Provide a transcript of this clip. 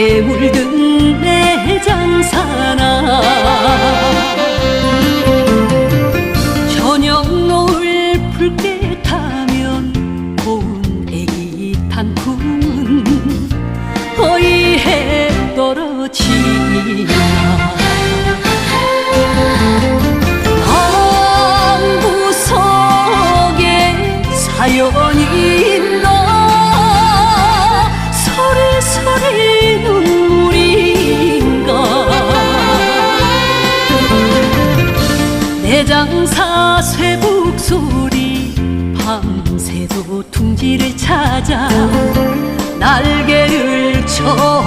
에 물든 내 장사나. 저녁 노을 붉게 타면 고운 애기 탄군 거의 해 떨어지냐 당구 속에 사연이 있나? 내장사 쇠북 소리. 밤새도 둥지를 찾아 날개를 쳐없는